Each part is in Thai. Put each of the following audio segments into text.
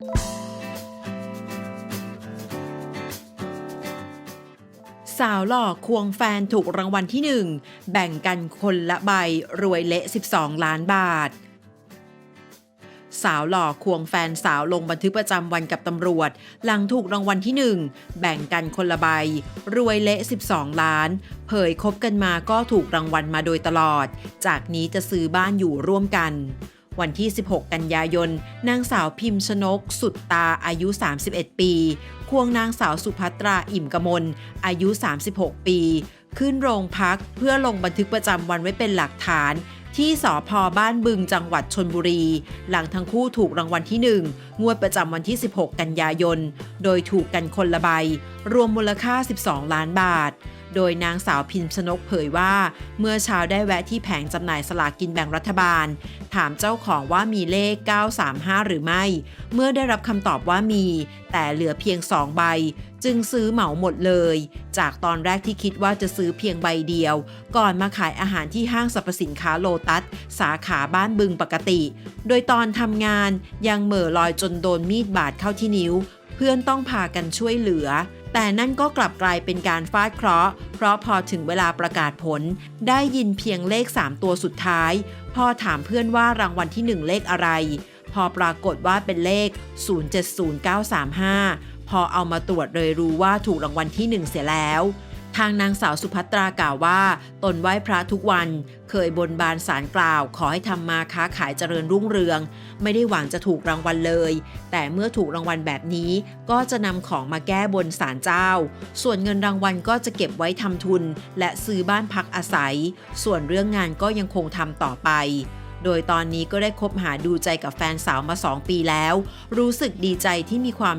สาวหล่อควงแฟนถูกรางวัลที่หนึ่งแบ่งกันคนละใบรวยเละ 12 ล้านบาท สาวหล่อควงแฟนสาวลงบันทึกประจำวันกับตำรวจ หลังถูกรางวัลที่หนึ่งแบ่งกันคนละใบรวยเละ 12 ล้าน เผยคบกันมาก็ถูกรางวัลมาโดยตลอด จากนี้จะซื้อบ้านอยู่ร่วมกัน วันที่ 16 กันยายน นางสาวพิมพ์ชนก สุดตาอายุ 31 ปี ควงนางสาวสุภัตราอิ่มกมล อายุ 36 ปี ขึ้นโรงพักเพื่อลงบันทึกประจำวันไว้เป็นหลักฐานที่สพบ้านบึงจังหวัดชนบุรี หลังทั้งคู่ถูกรางวัลที่ 1 งวดประจำวันที่ 16 กันยายน โดยถูกกันคนละใบ รวมมูลค่า 12 ล้านบาท โดยนางสาวพิมพ์ชนกเผยว่า เมื่อเช้าได้แวะที่แผงจำหน่ายสลากกินแบ่งรัฐบาล ถามเจ้าของว่ามีเลข 935 หรือไม่ เมื่อได้รับคำตอบว่ามี แต่เหลือเพียง 2 ใบ จึงซื้อเหมาหมดเลย จากตอนแรกที่คิดว่าจะซื้อเพียงใบเดียว ก่อนมาขายอาหารที่ห้างสรรพสินค้าโลตัส สาขาบ้านบึงปกติ โดยตอนทำงานยังเหม่อลอยจนโดนมีดบาดเข้าที่นิ้ว พื่อนต้องพากันช่วยเหลือ แต่นั่นก็กลับกลายเป็นการฟาดเคราะห์ เพราะพอถึงเวลาประกาศผล ได้ยินเพียงเลข 3 ตัวสุดท้าย พ่อถามเพื่อนว่ารางวัลที่ 1 เลขอะไร พอปรากฏว่าเป็นเลข 070935 พอเอามาตรวจเลยรู้ว่าถูกรางวัลที่ 1 เสียแล้วางนางสาวสุภัตรากล่าวว่า ตนไหว้พระทุกวัน เคยบนบานสารกล่าว ขอให้ทำมาค้าขายเจริญรุ่งเรือง ไม่ได้หวังจะถูกรางวัลเลย แต่เมื่อถูกรางวัลแบบนี้ก็จะนำของมาแก้บนศาลเจ้า ส่วนเงินรางวัลก็จะเก็บไว้ทำทุน และซื้อบ้านพักอาศัย ส่วนเรื่องงานก็ยังคงทำต่อไปโดยตอนนี้ก็ได้คบหาดูใจกับแฟนสาวมา 2 ปีแล้ว รู้สึกดีใจที่มีความ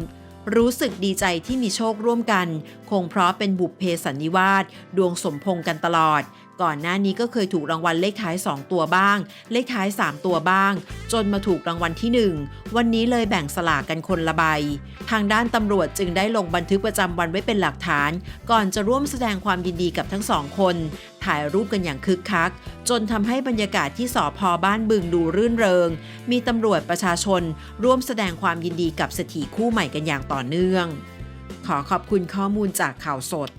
รู้สึกดีใจที่มีโชคร่วมกัน คงเพราะเป็นบุพเพสันนิวาสดวงสมพงกันตลอด ก่อนหน้านี้ก็เคยถูกรางวัลเลขท้าย 2 ตัวบ้าง เลขท้าย 3 ตัวบ้าง จนมาถูกรางวัลที่ 1 วันนี้เลยแบ่งสลากกันคนละใบ ทางด้านตำรวจจึงได้ลงบันทึกประจำวันไว้เป็นหลักฐาน ก่อนจะร่วมแสดงความยินดีกับทั้งสองคน ถ่ายรูปกันอย่างคึกคัก จนทำให้บรรยากาศที่สอพอบ้านบึงดูรื่นเริง มีตำรวจประชาชน ร่วมแสดงความยินดีกับเศรษฐีคู่ใหม่กันอย่างต่อเนื่อง ขอขอบคุณข้อมูลจากข่าวสด